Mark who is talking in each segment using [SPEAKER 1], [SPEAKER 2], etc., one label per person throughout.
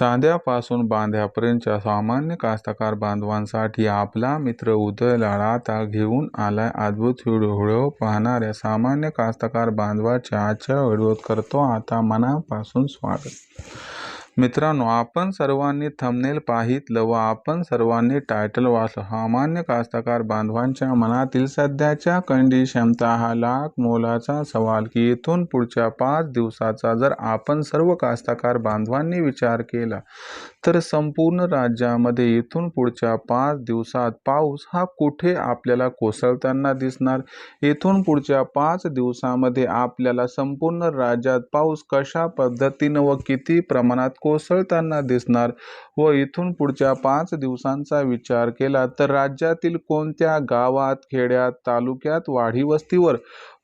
[SPEAKER 1] चांद्यापासून बांध्यापर्यंतच्या सामान्य कास्तकार बांधवांसाठी आपला मित्र उदय लाड घेऊन आलाय अद्भुत व्हिडिओ. व्हिडिओ पाहणाऱ्या सामान्य कास्तकार बांधवाच्या आजच्या व्हिडिओत करतो आता मनापासून स्वागत. मित्रांनो आपण सर्वांनी थंबनेल पाहितलं व आपण सर्वांनी टायटल वाचलं. सामान्य कास्तकार बांधवांच्या मनातील सध्याच्या कंडिशनचा हा लाख मोलाचा सवाल की इथून पुढच्या पाच दिवसाचा जर आपण सर्व कास्तकार बांधवांनी विचार केला तर संपूर्ण राज्यामध्ये इथून पुढच्या पाच दिवसात पाऊस हा कुठे आपल्याला कोसळताना दिसणार? इथून पुढच्या पाच दिवसामध्ये आपल्याला संपूर्ण राज्यात पाऊस कशा पद्धतीनं व किती प्रमाणात कोसळताना दिसणार व इथून पुढच्या पाच दिवसांचा विचार केला तर राज्यातील कोणत्या गावात खेड्यात तालुक्यात वाढी वस्तीवर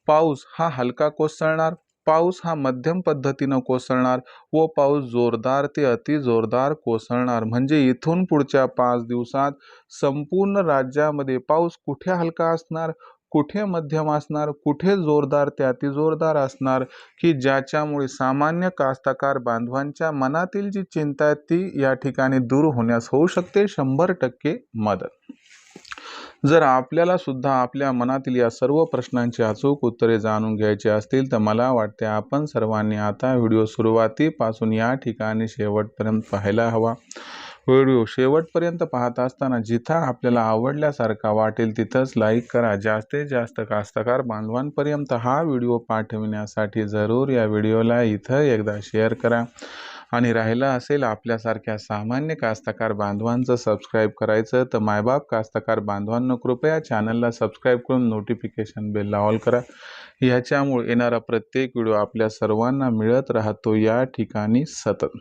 [SPEAKER 1] पाऊस हा हलका कोसळणार पाऊस हा मध्यम पद्धतीनं कोसळणार व पाऊस जोरदार ते अति जोरदार कोसळणार? म्हणजे इथून पुढच्या पाच दिवसात संपूर्ण राज्यामध्ये पाऊस कुठे हलका असणार? कुठे मध्यम असणार कुठे जोरदार ते ती जोरदार असणार की ज्याच्यामुळे सामान्य कास्तकार बांधवांच्या मनातील जी चिंता आहे ती या ठिकाणी दूर होण्यास होऊ शकते. शंभर टक्के मदत. जर आपल्याला सुद्धा आपल्या मनातील या सर्व प्रश्नांची अचूक उत्तरे जाणून घ्यायची असतील तर मला वाटते आपण सर्वांनी आता व्हिडिओ सुरुवातीपासून या ठिकाणी शेवटपर्यंत पाहायला हवा. व्हिडिओ शेवटपर्यंत पाहत असताना जिथं आपल्याला आवडल्यासारखा वाटेल तिथंच लाईक करा. जास्तीत जास्त कास्तकार बांधवांपर्यंत हा व्हिडिओ पाठविण्यासाठी जरूर या व्हिडिओला इथं एकदा शेअर करा. आणि राहिलं असेल आपल्यासारख्या सामान्य कास्तकार बांधवांचं सबस्क्राईब करायचं तर मायबाप कास्तकार बांधवांनो कृपया चॅनलला सबस्क्राईब करून नोटिफिकेशन बेलला ऑल करा. ह्याच्यामुळे येणारा प्रत्येक व्हिडिओ आपल्या सर्वांना मिळत राहतो. या ठिकाणी सतत.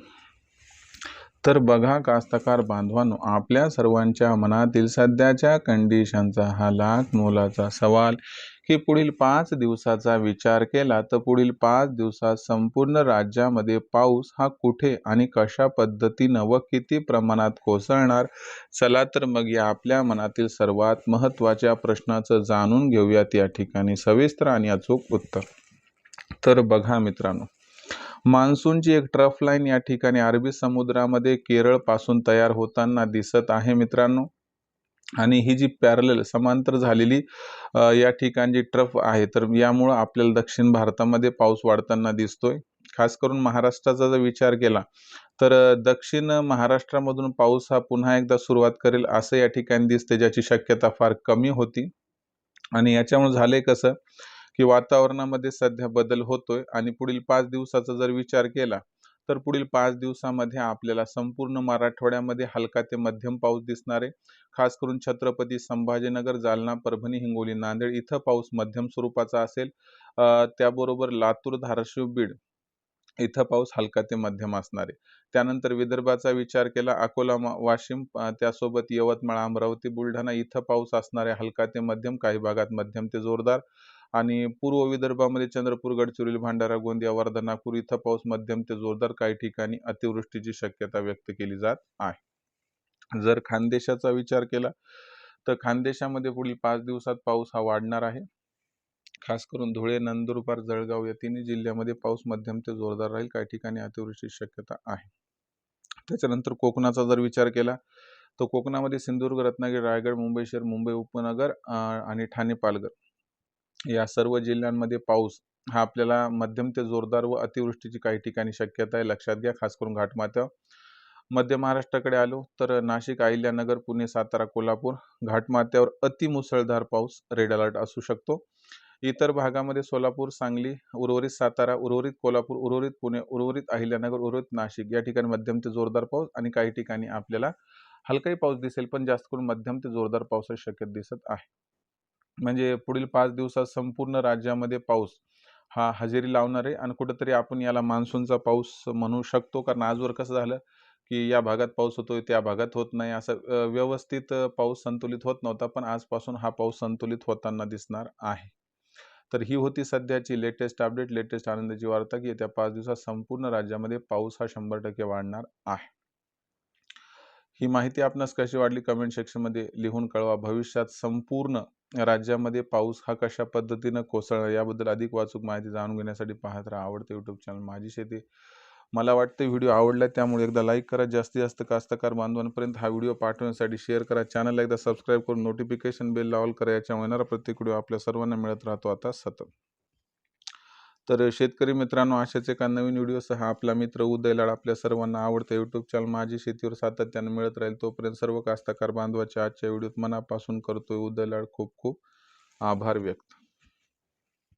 [SPEAKER 1] तर बघा कास्तकार बांधवांनो आपल्या सर्वांच्या मनातील सध्याच्या कंडिशनचा हा लाख मोलाचा सवाल. की पुढील पाच दिवसाचा विचार केला तर पुढील पाच दिवसात संपूर्ण राज्यामध्ये पाऊस हा कुठे आणि कशा पद्धतीनं व किती प्रमाणात कोसळणार? चला तर मग या आपल्या मनातील सर्वात महत्त्वाच्या प्रश्नाचं जाणून घेऊयात या ठिकाणी. सविस्तर आणि अचूक उत्तर. तर बघा मित्रांनो मान्सूनची एक ट्रफ लाईन या ठिकाणी अरबी समुद्रामध्ये केरळपासून तयार होताना दिसत आहे मित्रांनो. आणि ही जी पॅरल समांतर झालेली या ठिकाणची ट्रफ आहे तर यामुळं आपल्याला दक्षिण भारतामध्ये पाऊस वाढताना दिसतोय. खास करून महाराष्ट्राचा जर विचार केला तर दक्षिण महाराष्ट्रामधून पाऊस हा पुन्हा एकदा सुरुवात करेल असं या ठिकाणी दिसते ज्याची शक्यता फार कमी होती. आणि याच्यामुळे झालंय कसं की वातावरणामध्ये सध्या बदल होतोय आणि पुढील पाच दिवसाचा जर विचार केला तर पुढील पाच दिवसामध्ये आपल्याला संपूर्ण मराठवाड्यामध्ये हलका ते मध्यम पाऊस दिसणार आहे. खास करून छत्रपती संभाजीनगर जालना परभणी हिंगोली नांदेड इथं पाऊस मध्यम स्वरूपाचा असेल. त्याबरोबर लातूर धाराशिव बीड इथं पाऊस हलका ते मध्यम असणार आहे. त्यानंतर विदर्भाचा विचार केला अकोला वाशिम त्यासोबत यवतमाळ अमरावती बुलढाणा इथं पाऊस असणार आहे हलका ते मध्यम काही भागात मध्यम ते जोरदार. आणि पूर्व विदर्भामध्ये चंद्रपूर गडचिरोली भांडारा गोंदिया वर्धा नागपूर इथं पाऊस मध्यम ते जोरदार काही ठिकाणी अतिवृष्टीची शक्यता व्यक्त केली जात आहे. जर खानदेशाचा विचार केला तर खानदेशामध्ये पुढील पाच दिवसात पाऊस हा वाढणार आहे. खास करून धुळे नंदुरबार जळगाव या तिन्ही जिल्ह्यामध्ये पाऊस मध्यम ते जोरदार राहील काही ठिकाणी अतिवृष्टीची शक्यता आहे. त्याच्यानंतर कोकणाचा जर विचार केला तर कोकणामध्ये सिंधुदुर्ग रत्नागिरी रायगड मुंबई शहर मुंबई उपनगर आणि ठाणे पालघर. या सर्व जिल्ह्यांमध्ये पाऊस हा आपल्याला मध्यम ते जोरदार व अतिवृष्टीची काही ठिकाणी शक्यता आहे. लक्षात घ्या खास करून घाटमाथ्यावर मध्य महाराष्ट्राकडे आलो तर नाशिक अहिल्यानगर पुणे सातारा कोल्हापूर घाटमाथ्यावर अतिमुसळधार पाऊस रेड अलर्ट असू शकतो. इतर भागामध्ये सोलापूर सांगली उर्वरित सातारा उर्वरित कोल्हापूर उर्वरित पुणे उर्वरित अहिल्यानगर उर्वरित नाशिक या ठिकाणी मध्यम ते जोरदार पाऊस आणि काही ठिकाणी आपल्याला हलकाही पाऊस दिसेल पण जास्त करून मध्यम ते जोरदार पावसाची शक्यता दिसत आहे. म्हणजे पुढील पाच दिवसात संपूर्ण राज्यामध्ये पाऊस हा हजेरी लावणार आहे आणि कुठंतरी आपण याला मान्सूनचा पाऊस म्हणू शकतो. कारण आजवर कसं झालं की या भागात पाऊस होतोय त्या भागात होत नाही. असं व्यवस्थित पाऊस संतुलित होत नव्हता पण आजपासून हा पाऊस संतुलित होताना दिसणार आहे. तर ही होती सध्याची लेटेस्ट अपडेट लेटेस्ट आनंदाची वार्ता की येत्या पाच दिवसात संपूर्ण राज्यामध्ये पाऊस हा शंभर टक्के वाढणार आहे. ही माहिती आपणास कशी वाटली? कमेंट सेक्शनमध्ये लिहून कळवा. भविष्यात संपूर्ण राज्यामध्ये पाऊस हा कशा पद्धतीनं कोसळला याबद्दल अधिक वाचूक माहिती जाणून घेण्यासाठी पाहत राहा. आवडते यूट्यूब चॅनल माझी शेती. मला वाटतं व्हिडिओ आवडला त्यामुळे एकदा लाईक करा. जास्तीत जास्त कास्तकार बांधवांपर्यंत हा व्हिडिओ पाठवण्यासाठी शेअर करा. चॅनलला एकदा सबस्क्राईब करून नोटिफिकेशन बेल ऑल करा. याच्या येणारा प्रत्येक व्हिडिओ आपल्या सर्वांना मिळत राहतो. आता सतत. तर शेतकरी मित्रांनो अशाच एका नवीन व्हिडिओसह आपला मित्र उदय लाड आपल्या सर्वांना आवडतं यूट्यूब चॅनल माझी शेतीवर सातत्यानं मिळत राहील. तोपर्यंत सर्व कास्तकार बांधवाच्या आजच्या व्हिडिओत मनापासून करतोय उदय लाड खूप खूप आभार व्यक्त.